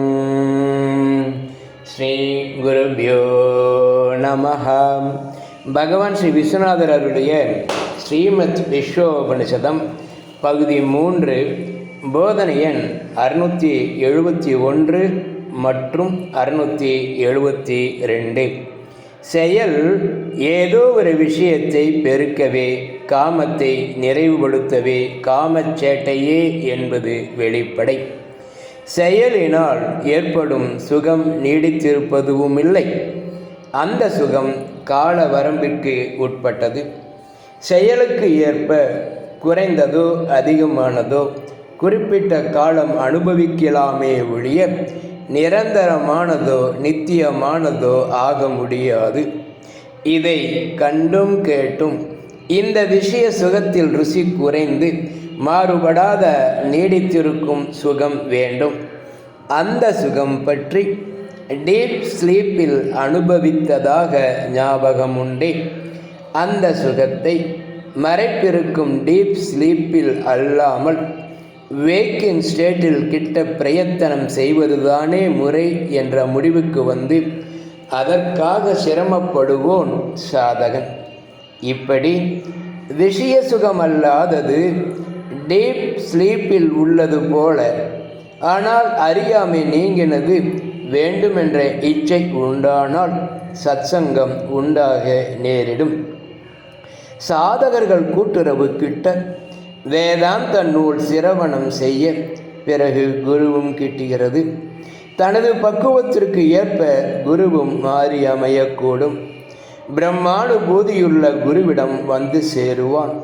ஓம். ஸ்ரீ குருபியோ நம பகவான் ஸ்ரீ விஸ்வநாதர் அவருடைய ஸ்ரீமத் விஸ்வோபனிஷதம் பகுதி மூன்று போதனை எண் அறுநூற்றி எழுபத்தி ஒன்று மற்றும் அறுநூற்றி எழுபத்தி ரெண்டு. செயல் ஏதோ ஒரு விஷயத்தை பெருக்கவே காமத்தை நிறைவுபடுத்தவே காமச்சேட்டையே என்பது வெளிப்படை. செயலினால் ஏற்படும் சுகம் நீடித்திருப்பதுவும் இல்லை அந்த சுகம் கால வரம்பிற்கு உட்பட்டது. செயலுக்கு ஏற்ப குறைந்ததோ அதிகமானதோ குறிப்பிட்ட காலம் அனுபவிக்கலாமே ஒழிய நிரந்தரமானதோ நித்தியமானதோ ஆக முடியாது. இதை கண்டும் கேட்டும் இந்த விஷய சுகத்தில் ருசி குறைந்து மாறுபடாத நீடித்திருக்கும் சுகம் வேண்டும். அந்த சுகம் பற்றி டீப் ஸ்லீப்பில் அனுபவித்ததாக ஞாபகம் உண்டே அந்த சுகத்தை மறைப்பிருக்கும் டீப் ஸ்லீப்பில் அல்லாமல் வேக்கிங் ஸ்டேட்டில் கிட்ட பிரயத்தனம் செய்வதுதானே முறை என்ற முடிவுக்கு வந்து அதற்காக சிரமப்படுவோன் சாதகன். இப்படி விஷய சுகமல்லாதது டீப் ஸ்லீப்பில் உள்ளது போல. ஆனால் அறியாமை நீங்கினது வேண்டுமென்ற இச்சை உண்டானால் சத்சங்கம் உண்டாக நேரிடும். சாதகர்கள் கூட்டுறவு கிட்ட வேதாந்த நூல் சிரவணம் செய்ய பிறகு குருவும் கிட்டுகிறது. தனது பக்குவத்திற்கு ஏற்ப குருவும் மாறி அமையக்கூடும். பிரம்மானுபூதியுள்ள குருவிடம் வந்து சேருவான்.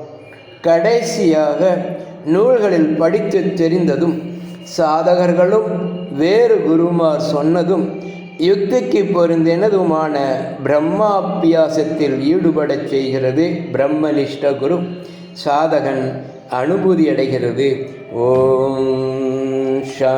கடைசியாக நூல்களில் படித்து தெரிந்ததும் சாதகர்களும் வேறு குருமார் சொன்னதும் யுக்திக்கு பொருந்தினதுமான பிரம்மாபியாசத்தில் ஈடுபடச் செய்கிறது பிரம்மனிஷ்ட குரு. சாதகன் அனுபூதி அடைகிறது. ஓம் ஷா